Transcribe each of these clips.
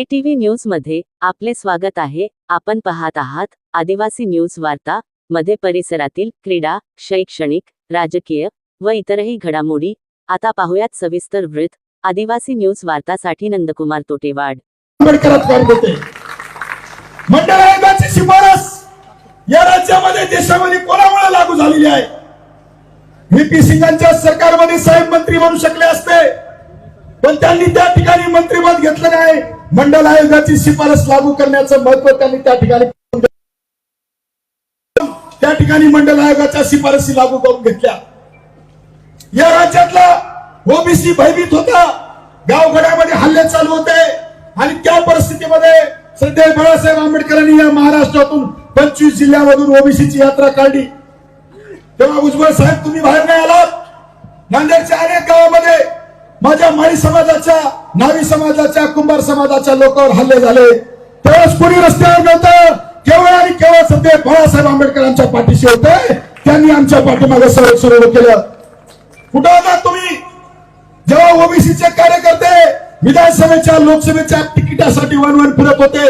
ए TV न्यूजमध्ये आपले स्वागत आहे. आपण पाहत आहात आदिवासी न्यूज वार्ता मध्ये परिसरातील क्रीडा शैक्षणिक राजकीय व इतरही घडामोडी. आता पाहूयात सविस्तर वृत्त. आदिवासी न्यूज वार्तासाठी नंदकुमार तोटेवाड. मंडळ आयोगाची शिफारस या राज्यामध्ये देशामध्ये कोणामुळे लागू झालेली आहे? व्हीपी सिंगांच्या सरकारमध्ये साहेब मंत्री बनू शकले असते. पण त्यांनी त्या ठिकाणी मंत्रिपद घेतलं नाही. मंडल आयोगाची शिफारस लागू करण्याचं महत्त्व त्यांनी त्या ठिकाणी त्या ठिकाणी मंडल आयोगाच्या शिफारसी लागू करून घेतल्या. या राज्यातला ओबीसी भयभीत होता. गावगड्यामध्ये हल्ले चालू होते. आणि त्या परिस्थितीमध्ये श्रद्धेय बाळासाहेब आंबेडकरांनी या महाराष्ट्रातून पंचवीस जिल्ह्यामधून ओबीसीची यात्रा काढली. तेव्हा उज्ज्वल साहेब तुम्ही बाहेर नाही आलात. नांदेडच्या अनेक गावामध्ये माझ्या माळी समाजाच्या नावी समाजाच्या कुंभार समाजाच्या लोकांवर हल्ले झाले. त्यावेळेस कोणी रस्त्यावर नव्हतं. केवळ आणि केवळ सध्या बाळासाहेब आंबेडकरांच्या पाठीशी होते. त्यांनी आमच्या पाठीमागे सर्व सुरू केलं. कुठं होता तुम्ही? जेव्हा ओबीसीचे कार्यकर्ते विधानसभेच्या लोकसभेच्या तिकिटासाठी वन वन फिरत होते.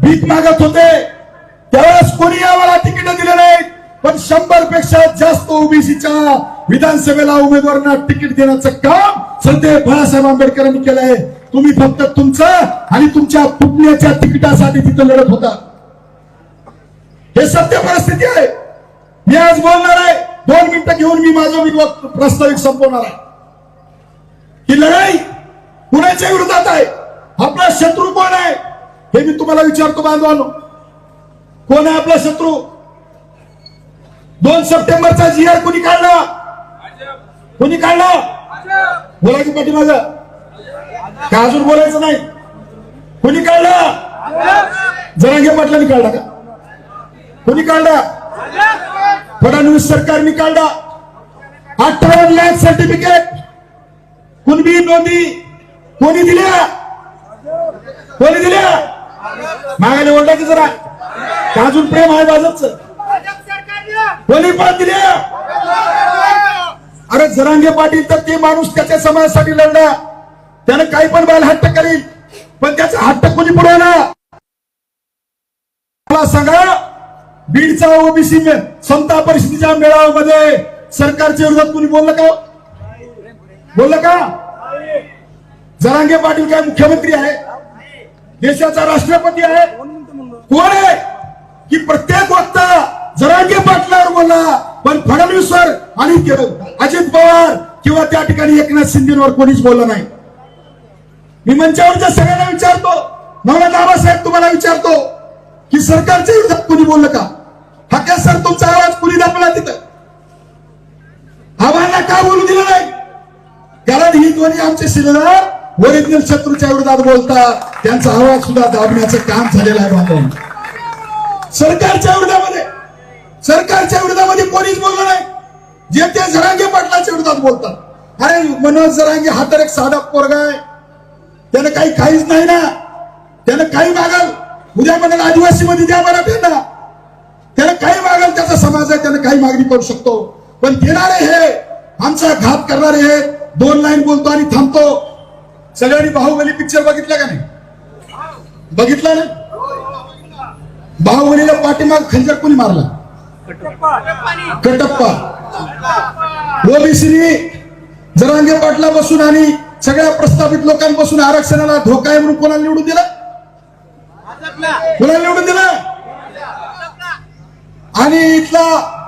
भीक मागत होते. त्यावेळेस कोणी या शंभरपेक्षा जास्त ओबीसीच्या विधानसभेला उमेदवारांना तिकीट देण्याचं काम सध्या बाळासाहेब आंबेडकरांनी केलंय. तुम्ही फक्त तुमचं आणि तुमच्या पुतण्याच्या तिकिटासाठी तिथं लढत होता. हे सत्य परिस्थिती आहे. मी आज बोलणार आहे. दोन मिनिटं घेऊन मी माझं प्रस्ताविक संपवणार आहे. ही लढाई कुणाच्या विरोधात आहे. आपला शत्रू कोण आहे? हे मी तुम्हाला विचारतो बांधवानो. कोण आहे आपला शत्रू? दोन सप्टेंबरचा जी आर कोणी काढला? कोणी काढला? बोला की पाठीमाग का अजून बोलायचं नाही? कोणी काढला? जरांगे पाटलांनी काढला का? कोणी काढला? फडणवीस सरकारने काढला. अठ्ठावन्न लाख सर्टिफिकेट कुणबी नोंदी? कोणी दिल्या? कोणी दिल्या? मागायला ओरडा की जरा. का अजून प्रेम आहे भाजपचं कोणी पण अरे जरांगे पाटील तर ते माणूस त्याच्या समाजासाठी लढला. त्यानं काही पण बाल हट्ट करील पण त्याचा हट्ट कोणी पुरवला? मला सांगा बीडचा ओबीसी समता परिषदेच्या मेळाव्यामध्ये सरकारच्या विरोधात कोणी बोललं का? बोललं का? जरांगे पाटील काय मुख्यमंत्री आहे? देशाचा राष्ट्रपती आहे? कोण आहे? की प्रत्येक वक्ता जरांगे पाटलावर बोलला पण फडणवीसवर आणि अजित पवार किंवा त्या ठिकाणी एकनाथ शिंदेवर कोणीच बोललं नाही. मी मंचावरच्या सगळ्यांना विचारतो नवनाथ बाबासाहेब तुम्हाला विचारतो की सरकारच्या विरोधात कोणी बोललं का? हक्या सर तुमचा आवाज कुणी दाखवला तिथं? आव्हानांना का बोलू दिलं नाही? कारण ही ध्वनी आमचे शिलेदार ओरिजिनल शत्रूच्या विरोधात बोलतात. त्यांचा आवाज सुद्धा दाबण्याचं काम झालेलं आहे बांधव सरकारच्या विरोधामध्ये सरकारच्या विरोधामध्ये कोणीच बोललं नाही. जे ते जरांगे पाटलाच्या विरोधात बोलतात. अरे मनोज जरांगे हा तर एक साधा पोरगा आहे. त्यानं काही काहीच नाही ना. त्यानं काही मागल. उद्या म्हणाल आदिवासी मध्ये द्या मराठ्यांना त्यानं. काही मागल त्याचा समाज आहे त्यानं काही मागणी करू शकतो. पण देणारे हे आमचा घात करणारे हे दोन लाईन बोलतो आणि थांबतो. सगळ्यांनी बाहुबली पिक्चर बघितला का नाही? बघितला ना? बाहुबलीला पाठीमाग खंजर कोणी मारला? कटप्पा. ओबीसीनी जरांगे पाटला बसून आणि सगळ्या प्रस्थापित लोकांपासून आरक्षणाला धोका आहे म्हणून कोणाला निवडून दिलं? कोणाला निवडून दिलं? आणि इथला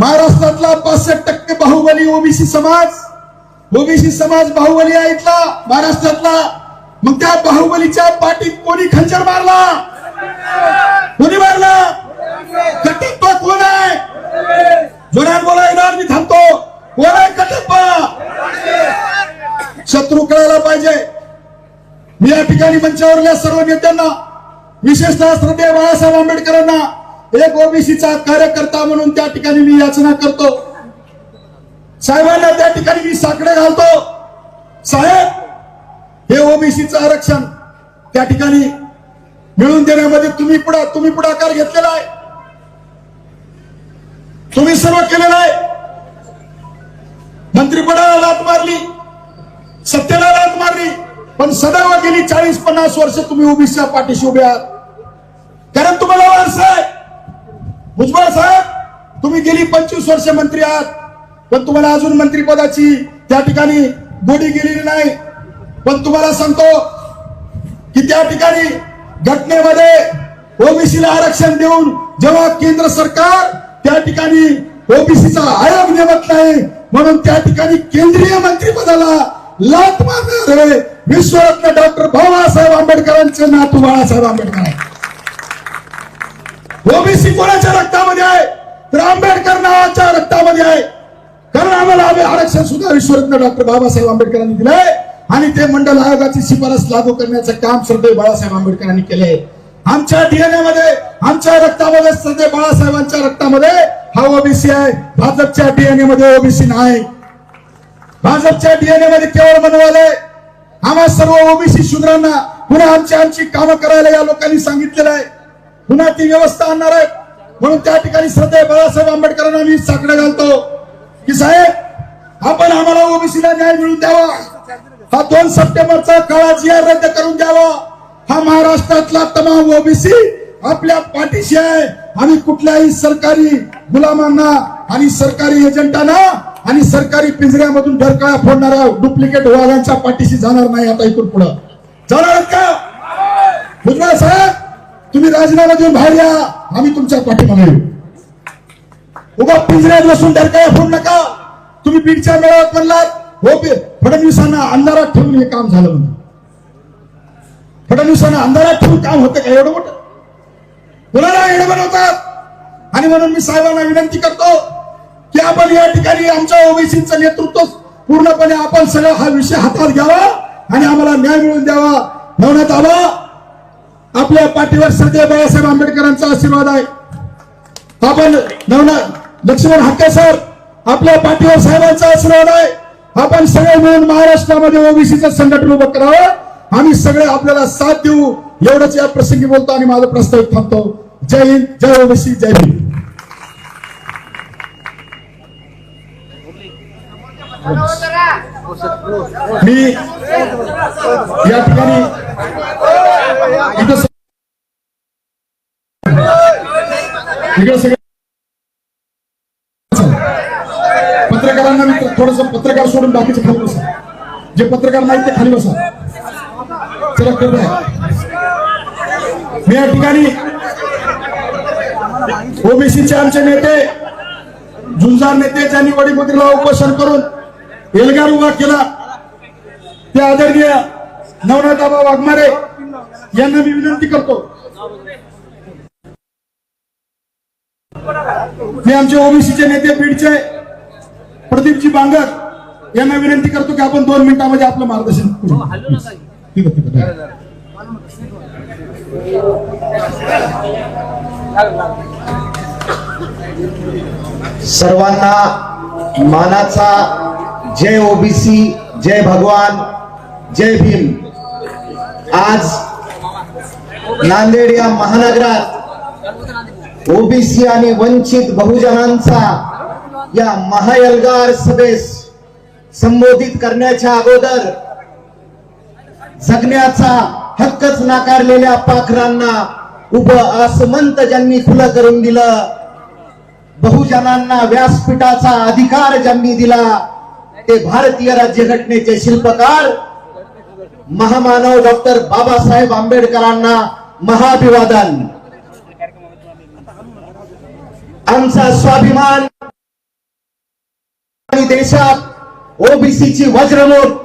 महाराष्ट्रातला पासष्ट टक्के बाहुबली ओबीसी समाज ओबीसी समाज बाहुबली आहे इथला महाराष्ट्रातला. मग त्या बाहुबलीच्या पाठीत कोणी खंजर मारला? कोणी मारला? कटप्पा कोण आहे? जोरात बोला येणार मी थांबतो. कोण कटप्पा. शत्रू कळायला पाहिजे. मी या ठिकाणी मंचावरल्या सर्व नेत्यांना विशेषतः श्रद्धेय बाळासाहेब आंबेडकरांना एक ओबीसीचा कार्यकर्ता म्हणून त्या ठिकाणी मी याचना करतो. साहेबांना त्या ठिकाणी मी साकडे घालतो. साहेब हे ओबीसीचं आरक्षण त्या ठिकाणी मिळून देण्यामध्ये तुम्ही पुढा तुम्ही पुढाकार घेतलेला आहे. तुम्ही सर्व केलेलं आहे. मंत्रिपदाला लात मारली सत्तेला लात मारली पण सदैव गेली चाळीस पन्नास वर्ष तुम्ही ओबीसीच्या पाठीशी उभे आहात. कारण तुम्हाला वारसा आहे. भुजबळ साहेब तुम्ही गेली पंचवीस वर्ष मंत्री आहात पण तुम्हाला अजून मंत्रिपदाची त्या ठिकाणी गोडी गेलेली नाही. पण तुम्हाला सांगतो की त्या ठिकाणी घटनेमध्ये ओबीसीला आरक्षण देऊन जेव्हा केंद्र सरकार त्या ठिकाणी ओबीसीचा आयोग नेमत नाही. म्हणून त्या ठिकाणी केंद्रीय मंत्रिपदाला लात मारणारे विश्वरत्न डॉक्टर बाबासाहेब आंबेडकरांचे नातू बाळासाहेब आंबेडकर. ओबीसी कोणाच्या रक्तामध्ये आहे? तर आंबेडकर नावाच्या रक्तामध्ये आहे. कारण आम्हाला आम्ही आरक्षण सुद्धा विश्वरत्न डॉक्टर बाबासाहेब आंबेडकरांनी दिलंय. आणि ते मंडल आयोगाची शिफारस लागू करण्याचं काम श्रद्धे बाळासाहेब आंबेडकरांनी केलंय. आमच्या डीएनए मध्ये आमच्या रक्तामध्ये सध्या बाळासाहेबांच्या रक्तामध्ये हा ओबीसी आहे. भाजपच्या डीएनए मध्ये ओबीसी नाही. भाजपच्या डीएनए मध्ये केवळ बनवायलंय आम्हा सर्व ओबीसी शूद्रांना पुन्हा आमची आमची कामं करायला या लोकांनी सांगितलेलं आहे. पुन्हा ती व्यवस्था आणणार आहे म्हणून त्या ठिकाणी सध्या बाळासाहेब आंबेडकरांना मी साकडं घालतो. की साहेब आपण आम्हाला ओबीसीला न्याय मिळवून द्यावा. हा दोन सप्टेंबरचा काळा जी आर रद्द करून द्यावा. हा महाराष्ट्रातला तमाम ओबीसी आपल्या पाठीशी आहे. आम्ही कुठल्याही सरकारी गुलामांना आणि सरकारी एजंटांना आणि सरकारी पिंजऱ्यामधून ढरकाळा फोडणाऱ्या डुप्लिकेट वाघांच्या पाठीशी जाणार नाही आता इथून पुढं. जाणार का? भुजबळ साहेब तुम्ही राजीनामा देऊन बाहेर या. आम्ही तुमच्या पाठीमागे येऊ. उगा पिंजऱ्यात बसून ढरकाळा फोड नका. तुम्ही बीडच्या मेळाव्यात म्हणलात हो फडणवीसांना अंधारात ठेवून हे काम झालं म्हणून. फडणवीसांना अंधारात ठेवून काम होतं का? एवढं मोठं? कुणाला एवढं बनवतात? आणि म्हणून मी साहेबांना विनंती करतो की आपण या ठिकाणी आमच्या ओबीसीचं नेतृत्व पूर्णपणे आपण सगळं हा विषय हातात घ्यावा आणि आम्हाला न्याय मिळवून द्यावा. म्हणण्यात आला आपल्या पाठीवर सध्या बाळासाहेब आंबेडकरांचा आशीर्वाद आहे. आपण नवना लक्ष्मण हक्के सर आपल्या पाठीवर साहेबांचा आशीर्वाद आहे. आपण सगळे मिळून महाराष्ट्रामध्ये ओबीसीचं संघटन उभं करावं. आम्ही सगळे आपल्याला साथ देऊ. एवढंच या प्रसंगी बोलतो आणि माझं प्रस्तावित थांबतो. जय हिंद जय ओबीसी जय हिंद मी या ठिकाणी पत्रकारांना मी थोडस पत्रकार सोडून बाकीचे खाली बसा. जे पत्रकार नाहीत ते खाली बसा. चला करूया मी या ठिकाणी ओबीसीचे आमचे नेते झुंजार नेते ज्यांनी वडीपत्रीला उपोषण करून एल्गार उभा केला ते आदरणीय नवनाथाबा वाघमारे यांना मी विनंती करतो. मी आमचे ओबीसीचे नेते बीडचे प्रदीपजी बांगर यांना विनंती करतो की आपण दोन मिनिटांमध्ये आपलं मार्गदर्शन करू. ठीक आहे, ठीक आहे. सर्वांना मानाचा जय ओबीसी जय भगवान जय भीम आज नांदेड या महानगरात ओबीसी आणि वंचित बहुजनांचा या महायलगार सभेस संबोधित करण्याच्या अगोदर जगण्याचा हक्कच नाकारलेल्या पाखरांना उभ आसमंत ज्यांनी खुलं करून दिलं बहुजनांना व्यासपीठाचा अधिकार ज्यांनी दिला ते भारतीय राज्यघटनेचे शिल्पकार महामानव डॉक्टर बाबासाहेब आंबेडकरांना महाभिवादन आमचा स्वाभिमान देशात ओबीसीची वज्रमूठ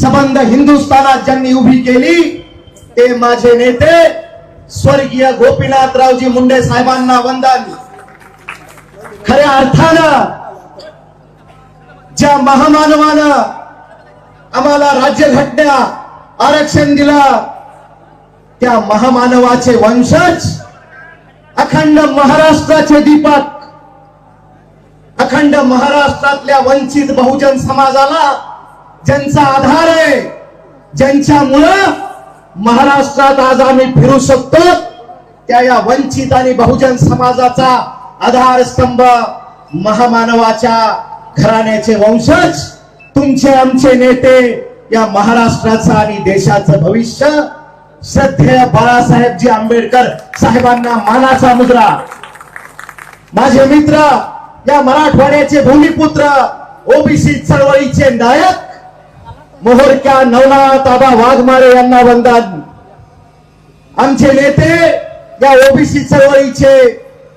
संबंध हिंदुस्थानात ज्यांनी उभी केली ते माझे नेते स्वर्गीय गोपीनाथरावजी मुंडे साहेबांना वंदन. खऱ्या अर्थानं ज्या महामानवानं आम्हाला राज्यघटना आरक्षण दिलं त्या महामानवाचे वंशज अखंड महाराष्ट्राचे दीपक अखंड महाराष्ट्रातल्या वंचित बहुजन समाजाला ज्यांचा आधार आहे ज्यांच्यामुळं महाराष्ट्रात आज आम्ही फिरू शकतो त्या या वंचित आणि बहुजन समाजाचा आधारस्तंभ महामानवाच्या घराण्याचे वंशज तुमचे आमचे नेते या महाराष्ट्राचं आणि देशाचं भविष्य. श्रद्धेय बाळासाहेबजी आंबेडकर साहेबांना मानाचा मुद्रा. माझे मित्र या मराठवाड्याचे भूमिपुत्र ओबीसी चळवळीचे नायक मोहरक्या नवनाथ आबा वाघमारे यांना वंदन. आमचे नेते या ओबीसी चळवळीचे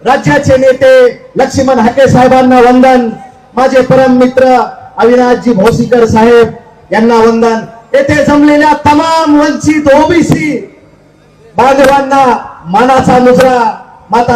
राज्याचे नेते लक्ष्मण हाके साहेबांना वंदन. माझे परम मित्र अविनाशजी भोसीकर साहेब यांना वंदन. येथे जमलेल्या तमाम वंचित ओबीसी बांधवांना मानाचा मुजरा. माता